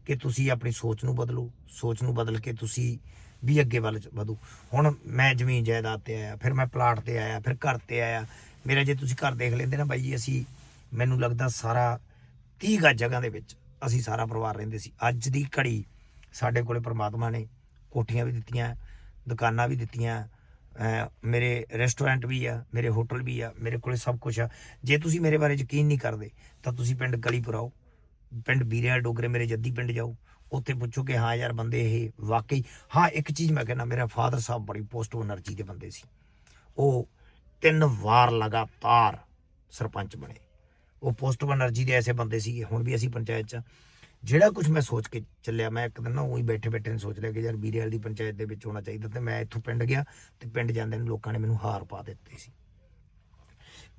ਕਿ ਤੁਸੀਂ ਆਪਣੀ ਸੋਚ ਨੂੰ ਬਦਲੋ, ਸੋਚ ਨੂੰ ਬਦਲ ਕੇ ਤੁਸੀਂ ਵੀ ਅੱਗੇ ਵੱਲ ਚ ਵਧੋ। ਹੁਣ ਮੈਂ ਜ਼ਮੀਨ ਜਾਇਦਾਦ ਤੇ ਆਇਆ, ਫਿਰ ਮੈਂ ਪਲਾਟ ਤੇ ਆਇਆ, ਫਿਰ ਘਰ ਤੇ ਆਇਆ। ਮੇਰਾ ਜੇ ਤੁਸੀਂ ਘਰ ਦੇਖ ਲੈਂਦੇ ਨਾ ਬਾਈ ਜੀ, ਅਸੀਂ ਮੈਨੂੰ ਲੱਗਦਾ ਸਾਰਾ 30 ਗਜ ਜਗ੍ਹਾ ਦੇ ਵਿੱਚ ਅਸੀਂ ਸਾਰਾ ਪਰਿਵਾਰ ਰਹਿੰਦੇ ਸੀ। ਅੱਜ ਦੀ ਘੜੀ ਸਾਡੇ ਕੋਲੇ ਪ੍ਰਮਾਤਮਾ ਨੇ ਕੋਠੀਆਂ ਵੀ ਦਿੱਤੀਆਂ, ਦੁਕਾਨਾਂ ਵੀ ਦਿੱਤੀਆਂ ਮੇਰੇ ਰੈਸਟੋਰੈਂਟ ਵੀ ਆ, ਮੇਰੇ ਹੋਟਲ ਵੀ ਆ, ਮੇਰੇ ਕੋਲੇ ਸਭ ਕੁਝ ਆ। ਜੇ ਤੁਸੀਂ ਮੇਰੇ ਬਾਰੇ ਯਕੀਨ ਨਹੀਂ ਕਰਦੇ, ਤਾਂ ਤੁਸੀਂ ਪਿੰਡ ਗਲੀਪੁਰ ਆਓ। ਪਿੰਡ ਬੀਰਿਆ ਡੋਗਰੇ ਮੇਰੇ ਜੱਦੀ ਪਿੰਡ ਜਾਓ। ਉੱਥੇ ਪੁੱਛੋ ਕਿ ਹਾਂ ਯਾਰ ਬੰਦੇ ਇਹ ਵਾਕਈ, ਹਾਂ ਇੱਕ ਚੀਜ਼ ਮੈਂ ਕਹਿੰਦਾ, ਮੇਰਾ ਫਾਦਰ ਸਾਹਿਬ ਬੜੀ ਪੋਜ਼ਿਟਿਵ એનર્ਜੀ ਦੇ ਬੰਦੇ ਸੀ। ਉਹ ਤਿੰਨ ਵਾਰ ਲਗਾਤਾਰ ਸਰਪੰਚ ਬਣੇ। ਉਹ ਪੋਜ਼ਿਟਿਵ એનર્ਜੀ ਦੇ ਐਸੇ ਬੰਦੇ ਸੀਗੇ, ਹੁਣ ਵੀ ਅਸੀਂ ਪੰਚਾਇਤ 'ਚ ਜਿਹੜਾ ਕੁਝ ਮੈਂ ਸੋਚ ਕੇ ਚੱਲਿਆ, ਮੈਂ ਇੱਕ ਦਿਨ ਨਾ ਉਹੀ ਬੈਠੇ ਬੈਠੇ ਨੇ ਸੋਚ ਲਿਆ ਕਿ ਯਾਰ ਬੀਰੇਵਾਲ ਦੀ ਪੰਚਾਇਤ ਦੇ ਵਿੱਚ ਹੋਣਾ ਚਾਹੀਦਾ ਤੇ ਮੈਂ ਇੱਥੋਂ ਪਿੰਡ ਗਿਆ ਤੇ ਪਿੰਡ ਜਾਂਦੇ ਨੂੰ ਲੋਕਾਂ ਨੇ ਮੈਨੂੰ ਹਾਰ ਪਾ ਦਿੱਤੀ ਸੀ।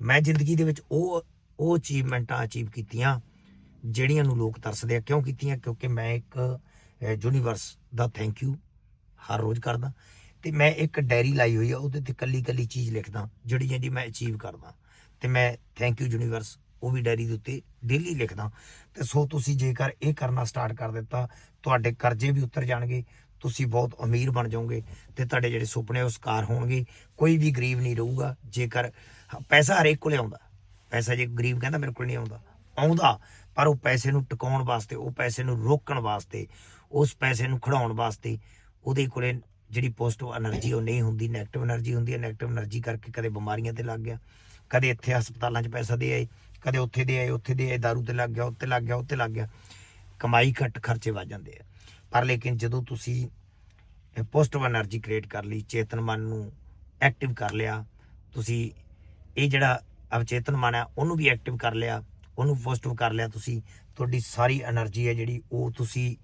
ਮੈਂ ਜ਼ਿੰਦਗੀ ਦੇ ਵਿੱਚ ਉਹ ਉਹ ਅਚੀਵਮੈਂਟਾਂ ਅਚੀਵ ਕੀਤੀਆਂ ਜਿਹੜੀਆਂ ਨੂੰ ਲੋਕ ਤਰਸਦੇ ਆ। ਕਿਉਂ ਕੀਤੀਆਂ? ਕਿਉਂਕਿ ਮੈਂ ਇੱਕ ਯੂਨੀਵਰਸ ਦਾ ਥੈਂਕ ਯੂ ਹਰ ਰੋਜ਼ ਕਰਦਾ ਤੇ ਮੈਂ ਇੱਕ ਡਾਇਰੀ ਲਾਈ ਹੋਈ ਆ, ਉਹਦੇ ਤੇ ਕੱਲੀ ਕੱਲੀ ਚੀਜ਼ ਲਿਖਦਾ, ਜਿਹੜੀਆਂ ਜੀ ਮੈਂ ਅਚੀਵ ਕਰਦਾ। ਤੇ ਮੈਂ ਥੈਂਕ ਯੂ ਯੂਨੀਵਰਸ ਉਹ ਵੀ ਡਾਇਰੀ ਦੇ ਉੱਤੇ ਡੇਲੀ ਲਿਖਦਾ। ਤੇ ਸੋ ਤੁਸੀਂ ਜੇਕਰ ਇਹ ਕਰਨਾ ਸਟਾਰਟ ਕਰ ਦਿੱਤਾ, ਤੁਹਾਡੇ ਕਰਜ਼ੇ ਵੀ ਉਤਰ ਜਾਣਗੇ, ਤੁਸੀਂ ਬਹੁਤ ਅਮੀਰ ਬਣ ਜਾਓਗੇ ਤੇ ਤੁਹਾਡੇ ਜਿਹੜੇ ਸੁਪਨੇ ਉਹ ਸਕਾਰ ਹੋਣਗੇ। ਕੋਈ ਵੀ ਗਰੀਬ ਨਹੀਂ ਰਹੂਗਾ, ਜੇਕਰ ਪੈਸਾ ਹਰੇਕ ਕੋਲ ਆਉਂਦਾ। ਪੈਸਾ ਜੇ ਗਰੀਬ ਕਹਿੰਦਾ ਮੇਰੇ ਕੋਲ ਨਹੀਂ ਆਉਂਦਾ ਆਉਂਦਾ, ਪਰ ਉਹ ਪੈਸੇ ਨੂੰ ਟਿਕਾਉਣ ਵਾਸਤੇ, ਉਹ ਪੈਸੇ ਨੂੰ ਰੋਕਣ ਵਾਸਤੇ, ਉਸ ਪੈਸੇ ਨੂੰ ਖੜਾਉਣ ਵਾਸਤੇ ਉਹਦੇ ਕੋਲੇ ਜਿਹੜੀ ਪੋਜ਼ਿਟਿਵ એનર્ਜੀ ਉਹ ਨਹੀਂ ਹੁੰਦੀ। 네ਗੇਟਿਵ એનર્ਜੀ ਹੁੰਦੀ ਹੈ 네ਗੇਟਿਵ એનર્ਜੀ ਕਰਕੇ ਕਦੇ ਬਿਮਾਰੀਆਂ ਤੇ ਲੱਗ ਗਿਆ, ਕਦੇ ਇੱਥੇ ਹਸਪਤਾਲਾਂ 'ਚ ਪੈਸਾ ਦੇ ਆਏ ਕਦੇ ਉੱਥੇ ਦੇ ਆਏ, ਉੱਥੇ ਦੇ ਆਏ दारू ਤੇ ਲੱਗ ਗਿਆ ਉੱਤੇ ਲੱਗ ਗਿਆ ਉੱਤੇ ਲੱਗ ਗਿਆ। ਕਮਾਈ ਘੱਟ ਖਰਚੇ ਵੱਧ ਜਾਂਦੇ ਆ। ਪਰ ਲੇਕਿਨ ਜਦੋਂ ਤੁਸੀਂ ਪੋਜ਼ਿਟਿਵ એનર્ਜੀ ਕ੍ਰੀਏਟ ਕਰ ਲਈ, ਚੇਤਨ ਮਨ ਨੂੰ ਐਕਟਿਵ ਕਰ ਲਿਆ, ਤੁਸੀਂ ਇਹ ਜਿਹੜਾ ਅਵਚੇਤਨ ਮਨ ਹੈ ਉਹਨੂੰ ਵੀ ਐਕਟਿਵ ਕਰ ਲਿਆ, ਉਹਨੂੰ ਪੋਜ਼ਿਟਿਵ ਕਰ ਲਿਆ, ਤੁਸੀਂ, ਤੁਹਾਡੀ ਸਾਰੀ એનર્ਜੀ ਹੈ ਜਿਹੜੀ, ਉਹ ਤੁਸੀਂ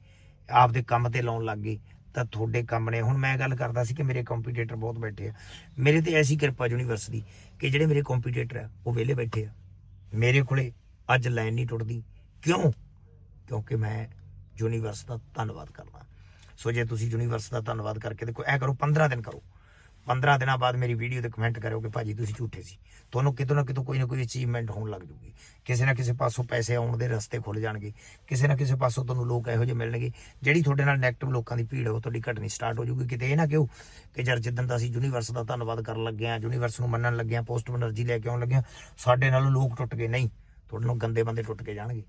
ਆਪਦੇ ਕੰਮ ਤੇ ਲਾਉਣ ਲੱਗ ਗਏ, ਤਾਂ ਤੁਹਾਡੇ ਕੰਮ ਨੇ। ਹੁਣ ਮੈਂ ਗੱਲ ਕਰਦਾ ਸੀ ਕਿ ਮੇਰੇ ਕੰਪੀਟੀਟਰ ਬਹੁਤ ਬੈਠੇ ਆ। ਮੇਰੇ ਤੇ ਐਸੀ ਕਿਰਪਾ ਯੂਨੀਵਰਸਿਟੀ ਕਿ ਜਿਹੜੇ ਮੇਰੇ ਕੰਪੀਟੀਟਰ ਆ, ਉਹ ਵਿਹਲੇ ਬੈਠੇ ਆ। ਮੇਰੇ ਕੋਲੇ ਅੱਜ ਲਾਈਨ ਨਹੀਂ ਟੁੱਟਦੀ। ਕਿਉਂ? ਕਿਉਂਕਿ ਮੈਂ ਯੂਨੀਵਰਸ ਦਾ ਧੰਨਵਾਦ ਕਰਦਾ। ਸੋ ਜੇ ਤੁਸੀਂ ਯੂਨੀਵਰਸ ਦਾ ਧੰਨਵਾਦ ਕਰਕੇ ਦੇਖੋ, ਐ ਕਰੋ 15 ਦਿਨ ਕਰੋ। 15 ਦਿਨਾਂ ਬਾਅਦ ਮੇਰੀ ਵੀਡੀਓ ਤੇ ਕਮੈਂਟ ਕਰਿਓ ਕਿ ਭਾਜੀ ਤੁਸੀਂ ਝੂਠੇ ਸੀ। ਤੁਹਾਨੂੰ ਕਿਤੋਂ ਨਾ ਕਿਤੋਂ ਕੋਈ ਨਾ ਕੋਈ ਅਚੀਵਮੈਂਟ ਹੋਣ ਲੱਗ ਜੂਗੀ। ਕਿਸੇ ਨਾ ਕਿਸੇ ਪਾਸੋਂ ਪੈਸੇ ਆਉਣ ਦੇ ਰਸਤੇ ਖੁੱਲ ਜਾਣਗੇ। ਕਿਸੇ ਨਾ ਕਿਸੇ ਪਾਸੋਂ ਤੁਹਾਨੂੰ ਲੋਕ ਇਹੋ ਜਿਹੇ ਮਿਲਣਗੇ, ਜਿਹੜੀ ਤੁਹਾਡੇ ਨਾਲ ਨੈਗੇਟਿਵ ਲੋਕਾਂ ਦੀ ਭੀੜ ਉਹ ਤੁਹਾਡੀ ਘਟਣੀ ਸਟਾਰਟ ਹੋ ਜੂਗੀ। ਕਿਤੇ ਇਹ ਨਾ ਕਿਉਂ ਕਿ ਜਰ ਜਿੱਦਨ ਦਾ ਅਸੀਂ ਯੂਨੀਵਰਸ ਦਾ ਧੰਨਵਾਦ ਕਰਨ ਲੱਗੇ ਆ ਯੂਨੀਵਰਸ ਨੂੰ ਮੰਨਣ ਲੱਗੇ ਆ ਪੋਜ਼ਿਟਿਵ એનર્ਜੀ ਲੈ ਕੇ ਆਉਣ ਲੱਗੇ ਆ ਸਾਡੇ ਨਾਲ ਲੋਕ ਟੁੱਟ ਗਏ। ਨਹੀਂ, ਤੁਹਾਡੇ ਨਾਲ ਗੰਦੇ ਬੰਦੇ ਟੁੱਟ ਕੇ ਜਾਣਗੇ।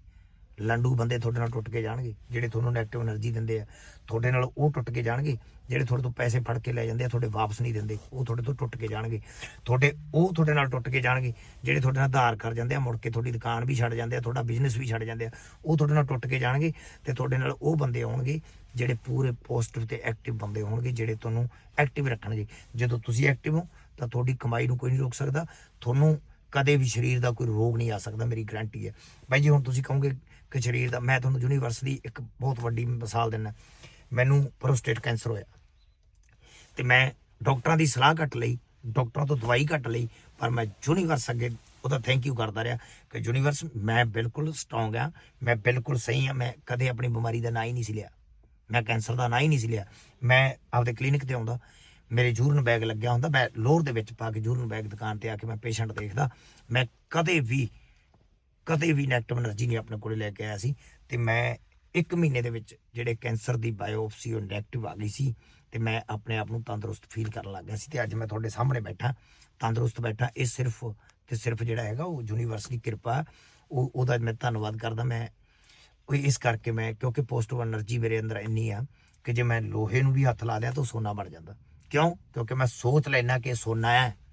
ਲੰਡੂ ਬੰਦੇ ਤੁਹਾਡੇ ਨਾਲ ਟੁੱਟ ਕੇ ਜਾਣਗੇ, ਜਿਹੜੇ ਤੁਹਾਨੂੰ ਨੈਗੇਟਿਵ એનર્ਜੀ ਦਿੰਦੇ ਆ, ਤੁਹਾਡੇ ਨਾਲ ਉਹ ਟੁੱਟ ਕੇ ਜਾਣਗੇ, ਜਿਹੜੇ ਤੁਹਾਡੇ ਤੋਂ ਪੈਸੇ ਫੜ ਕੇ ਲੈ ਜਾਂਦੇ ਆ, ਤੁਹਾਡੇ ਵਾਪਸ ਨਹੀਂ ਦਿੰਦੇ, ਉਹ ਤੁਹਾਡੇ ਤੋਂ ਟੁੱਟ ਕੇ ਜਾਣਗੇ। ਤੁਹਾਡੇ, ਉਹ ਤੁਹਾਡੇ ਨਾਲ ਟੁੱਟ ਕੇ ਜਾਣਗੇ, ਜਿਹੜੇ ਤੁਹਾਡੇ ਨਾਲ ਆਧਾਰ ਕਰ ਜਾਂਦੇ ਆ, ਮੁੜ ਕੇ ਤੁਹਾਡੀ ਦੁਕਾਨ ਵੀ ਛੱਡ ਜਾਂਦੇ ਆ, ਤੁਹਾਡਾ ਬਿਜ਼ਨਸ ਵੀ ਛੱਡ ਜਾਂਦੇ ਆ, ਉਹ ਤੁਹਾਡੇ ਨਾਲ ਟੁੱਟ ਕੇ ਜਾਣਗੇ ਤੇ ਤੁਹਾਡੇ ਨਾਲ ਉਹ ਬੰਦੇ ਆਉਣਗੇ, ਜਿਹੜੇ ਪੂਰੇ ਪੋਜ਼ਿਟਿਵ ਤੇ ਐਕਟਿਵ ਬੰਦੇ ਹੋਣਗੇ, ਜਿਹੜੇ ਤੁਹਾਨੂੰ ਐਕਟਿਵ ਰੱਖਣਗੇ। ਜਦੋਂ ਤੁਸੀਂ ਐਕਟਿਵ ਹੋ, ਤਾਂ ਤੁਹਾਡੀ ਕਮਾਈ ਨੂੰ ਕੋਈ ਨਹੀਂ ਰੋਕ ਸਕਦਾ, ਤੁਹਾਨੂੰ ਕਦੇ ਵੀ ਸਰੀਰ ਦਾ ਕੋਈ ਰੋਗ ਨਹੀਂ ਆ ਸਕਦਾ, ਮੇਰੀ ਗਰੰਟੀ ਹੈ। ਭਾਈ ਜੀ, ਹੁਣ ਤੁਸੀਂ ਕਹੋਗੇ ਕਿ ਸਰੀਰ ਦਾ, ਮੈਂ ਤੁਹਾਨੂੰ ਯੂਨੀਵਰਸ ਦੀ ਇੱਕ ਬਹੁਤ ਵੱਡੀ ਮਿਸਾਲ ਦਿੰਦਾ। ਮੈਨੂੰ ਪ੍ਰੋਸਟੇਟ ਕੈਂਸਰ ਹੋਇਆ। ਤੇ ਮੈਂ ਡਾਕਟਰਾਂ ਦੀ ਸਲਾਹ ਘੱਟ ਲਈ, ਡਾਕਟਰਾਂ ਤੋਂ ਦਵਾਈ ਘੱਟ ਲਈ, ਪਰ ਮੈਂ ਯੂਨੀਵਰਸ ਅੱਗੇ ਉਹਦਾ ਥੈਂਕ ਯੂ ਕਰਦਾ ਰਿਹਾ ਕਿ ਯੂਨੀਵਰਸ ਮੈਂ ਬਿਲਕੁਲ ਸਟਰੋਂਗ ਆ ਮੈਂ ਬਿਲਕੁਲ ਸਹੀ ਆ ਮੈਂ ਕਦੇ ਆਪਣੀ ਬਿਮਾਰੀ ਦਾ ਨਾਂ ਹੀ ਨਹੀਂ ਸੀ ਲਿਆ। ਮੈਂ ਕੈਂਸਰ ਦਾ ਨਾਂ ਹੀ ਨਹੀਂ ਸੀ ਲਿਆ। ਮੈਂ ਆਪਦੇ ਕਲੀਨਿਕ ਤੇ ਆਉਂਦਾ, ਮੇਰੇ ਜੂਰਨ ਬੈਗ ਲੱਗਿਆ ਹੁੰਦਾ, ਮੈਂ ਲੋਰ ਦੇ ਵਿੱਚ ਪਾ ਕੇ ਜੂਰਨ ਬੈਗ ਦੁਕਾਨ ਤੇ ਆ ਕੇ ਮੈਂ ਪੇਸ਼ੈਂਟ ਦੇਖਦਾ। ਮੈਂ ਕਦੇ ਵੀ ਕਦੇ ਵੀ ਨੈਗੇਟਿਵ એનર્ਜੀ ਨਹੀਂ ਆਪਣੇ ਕੋਲੇ ਲੈ ਕੇ ਆਇਆ ਸੀ ਤੇ ਮੈਂ ਇੱਕ ਮਹੀਨੇ ਦੇ ਵਿੱਚ ਜਿਹੜੇ ਕੈਂਸਰ ਦੀ ਬਾਇਓਪਸੀ ਉਹ ਨੈਗੇਟਿਵ ਆ ਗਈ ਸੀ ਤੇ ਮੈਂ ਆਪਣੇ ਆਪ ਨੂੰ ਤੰਦਰੁਸਤ ਫੀਲ ਕਰਨ ਲੱਗ ਗਿਆ ਸੀ ਤੇ ਅੱਜ ਮੈਂ ਤੁਹਾਡੇ ਸਾਹਮਣੇ ਬੈਠਾ, ਤੰਦਰੁਸਤ ਬੈਠਾ, ਇਹ ਸਿਰਫ ਤੇ ਸਿਰਫ ਜਿਹੜਾ ਹੈਗਾ ਉਹ ਯੂਨੀਵਰਸ ਦੀ ਕਿਰਪਾ, ਉਹ ਉਹਦਾ ਮੈਂ ਧੰਨਵਾਦ ਕਰਦਾ, ਮੈਂ ਉਹ ਇਸ ਕਰਕੇ ਮੈਂ, ਕਿਉਂਕਿ ਪੋਜ਼ਿਟਿਵ એનર્ਜੀ ਮੇਰੇ ਅੰਦਰ ਇੰਨੀ ਆ ਕਿ ਜੇ ਮੈਂ ਲੋਹੇ ਨੂੰ ਵੀ ਹੱਥ ਲਾ ਲਿਆ ਤਾਂ ਸੋਨਾ ਬਣ ਜਾਂਦਾ। ਕਿਉਂ? ਕਿਉਂਕਿ ਮੈਂ ਸੋਚ ਲੈਣਾ ਕਿ ਸੋਨਾ ਹੈ।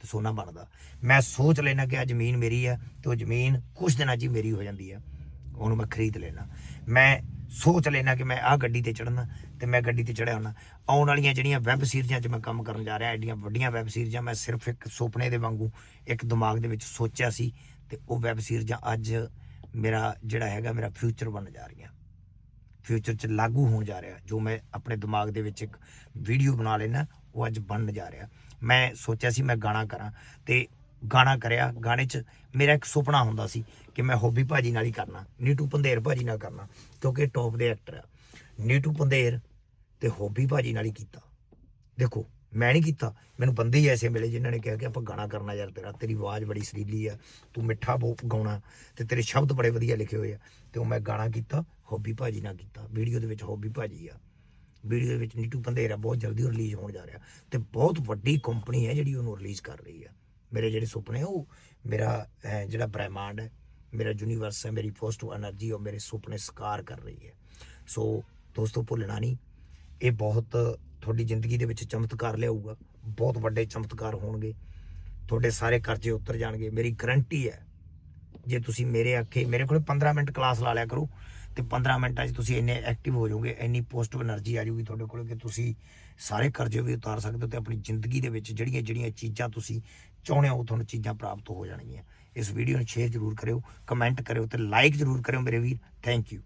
ਤੇ ਸੋਨਾ ਬਣਦਾ। ਮੈਂ ਸੋਚ ਲੈਣਾ ਕਿ ਆ ਜ਼ਮੀਨ ਮੇਰੀ ਆ ਤੇ ਉਹ ਜ਼ਮੀਨ ਕੁਝ ਦਿਨਾਂ 'ਚ ਹੀ ਮੇਰੀ ਹੋ ਜਾਂਦੀ ਆ। ਉਹਨੂੰ ਮੈਂ ਖਰੀਦ ਲੈਣਾ ਮੈਂ ਸੋਚ ਲੈਣਾ ਕਿ ਮੈਂ ਆਹ ਗੱਡੀ ਤੇ ਚੜਨਾ ਤੇ ਮੈਂ ਗੱਡੀ ਤੇ ਚੜਿਆ ਹੁਣਾ। ਆਉਣ ਵਾਲੀਆਂ ਜਿਹੜੀਆਂ ਵੈਬ ਸੀਰੀਜ਼ਾਂ 'ਚ ਮੈਂ ਕੰਮ ਕਰਨ ਜਾ ਰਿਹਾ, ਐਡੀਆਂ ਵੱਡੀਆਂ ਵੈਬ ਸੀਰੀਜ਼ਾਂ ਮੈਂ ਸਿਰਫ ਇੱਕ ਸੁਪਨੇ ਦੇ ਵਾਂਗੂ, ਇੱਕ ਦਿਮਾਗ ਦੇ ਵਿੱਚ ਸੋਚਿਆ ਸੀ ਤੇ ਉਹ ਵੈਬ ਸੀਰੀਜ਼ਾਂ ਅੱਜ ਮੇਰਾ ਜਿਹੜਾ ਹੈਗਾ, ਮੇਰਾ ਫਿਊਚਰ ਬਣ ਜਾ ਰਹੀਆਂ। ਫਿਊਚਰ 'ਚ ਲਾਗੂ ਹੋਣ ਜਾ ਰਿਹਾ। ਜੋ ਮੈਂ ਆਪਣੇ ਦਿਮਾਗ ਦੇ ਵਿੱਚ ਇੱਕ ਵੀਡੀਓ ਬਣਾ ਲੈਣਾ ਉਹ ਅੱਜ ਬਣਨ ਜਾ ਰਿਹਾ। ਮੈਂ ਸੋਚਿਆ ਸੀ ਮੈਂ ਗਾਣਾ ਕਰਾਂ ਤੇ ਗਾਣਾ ਕਰਿਆ, ਗਾਣੇ 'ਚ ਮੇਰਾ ਇੱਕ ਸੁਪਨਾ ਹੁੰਦਾ ਸੀ ਕਿ ਮੈਂ ਹੋਬੀ ਭਾਜੀ ਨਾਲ ਹੀ ਕਰਨਾ, ਨੀਟੂ ਪੰਧੇਰ ਭਾਜੀ ਨਾਲ ਕਰਨਾ, ਕਿਉਂਕਿ ਟੌਪ ਦੇ ਐਕਟਰ ਆ। ਨੀਟੂ ਪੰਧੇਰ ਤੇ ਹੋਬੀ ਭਾਜੀ ਨਾਲ ਹੀ ਕੀਤਾ। ਦੇਖੋ, ਮੈਂ ਨਹੀਂ ਕੀਤਾ, ਮੈਨੂੰ ਬੰਦੇ ਹੀ ਐਸੇ ਮਿਲੇ ਜਿਨ੍ਹਾਂ ਨੇ ਕਿਹਾ ਕਿ ਆਪਾਂ ਗਾਣਾ ਕਰਨਾ ਯਾਰ ਤੇਰਾ, ਤੇਰੀ ਆਵਾਜ਼ ਬੜੀ ਸਰੀਲੀ ਆ, ਤੂੰ ਮਿੱਠਾ ਬੋ ਗਾਉਣਾ ਤੇ ਤੇਰੇ ਸ਼ਬਦ ਬੜੇ ਵਧੀਆ ਲਿਖੇ ਹੋਏ ਆ ਤੇ ਉਹ ਮੈਂ ਗਾਣਾ ਕੀਤਾ, ਹੋਬੀ ਭਾਜੀ ਨਾਲ ਕੀਤਾ, ਵੀਡੀਓ ਦੇ ਵਿੱਚ ਹੋਬੀ ਭਾਜੀ ਆ। ਵੀਡੀਓ ਦੇ ਵਿੱਚ ਨੀਟੂ ਪੰਧੇਰਾ ਬਹੁਤ ਜਲਦੀ ਰਿਲੀਜ਼ ਹੋਣ ਜਾ ਰਿਹਾ। ਤੇ ਬਹੁਤ ਵੱਡੀ ਕੰਪਨੀ ਹੈ ਜਿਹੜੀ ਉਹਨੂੰ ਰਿਲੀਜ਼ ਕਰ ਰਹੀ ਹੈ। ਮੇਰੇ ਜਿਹੜੇ ਸੁਪਨੇ, ਉਹ ਮੇਰਾ ਜਿਹੜਾ ਬ੍ਰਹਿਮੰਡ ਹੈ, ਮੇਰਾ ਯੂਨੀਵਰਸ ਹੈ, ਮੇਰੀ ਪੋਜ਼ਿਟਿਵ એનર્ਜੀ ਉਹ ਮੇਰੇ ਸੁਪਨੇ ਸਕਾਰ ਕਰ ਰਹੀ ਹੈ। ਸੋ ਦੋਸਤੋ, ਭੁੱਲਣਾ ਨਹੀਂ, ਇਹ ਬਹੁਤ ਤੁਹਾਡੀ ਜ਼ਿੰਦਗੀ ਦੇ ਵਿੱਚ ਚਮਤਕਾਰ ਲਿਆਊਗਾ। ਬਹੁਤ ਵੱਡੇ ਚਮਤਕਾਰ ਹੋਣਗੇ। ਤੁਹਾਡੇ ਸਾਰੇ ਕਰਜ਼ੇ ਉਤਰ ਜਾਣਗੇ। ਮੇਰੀ ਗਰੰਟੀ ਹੈ, ਜੇ ਤੁਸੀਂ ਮੇਰੇ ਅੱਖੇ, ਮੇਰੇ ਕੋਲ 15 ਮਿੰਟ ਕਲਾਸ ਲਾ ਲਿਆ ਕਰੋ ਤੇ 15 ਮਿੰਟਾਂ 'ਚ ਤੁਸੀਂ ਇੰਨੇ ਐਕਟਿਵ ਹੋ ਜਾਓਗੇ, ਇੰਨੀ ਪੋਜ਼ਿਟਿਵ એનર્ਜੀ ਆ ਜਾਊਗੀ ਤੁਹਾਡੇ ਕੋਲ ਕਿ ਤੁਸੀਂ ਸਾਰੇ ਕਰਜ਼ੇ ਵੀ ਉਤਾਰ ਸਕਦੇ ਹੋ ਤੇ ਆਪਣੀ ਜ਼ਿੰਦਗੀ ਦੇ ਵਿੱਚ ਜਿਹੜੀਆਂ ਜਿਹੜੀਆਂ ਚੀਜ਼ਾਂ ਤੁਸੀਂ ਚਾਹੁੰਦੇ ਹੋ ਤੁਹਾਨੂੰ ਚੀਜ਼ਾਂ ਪ੍ਰਾਪਤ ਹੋ ਜਾਣਗੀਆਂ। ਇਸ ਵੀਡੀਓ ਨੂੰ ਸ਼ੇਅਰ ਜ਼ਰੂਰ ਕਰਿਓ ਕਮੈਂਟ ਕਰਿਓ ਤੇ ਲਾਈਕ ਜ਼ਰੂਰ ਕਰਿਓ ਮੇਰੇ ਵੀਰ। Thank you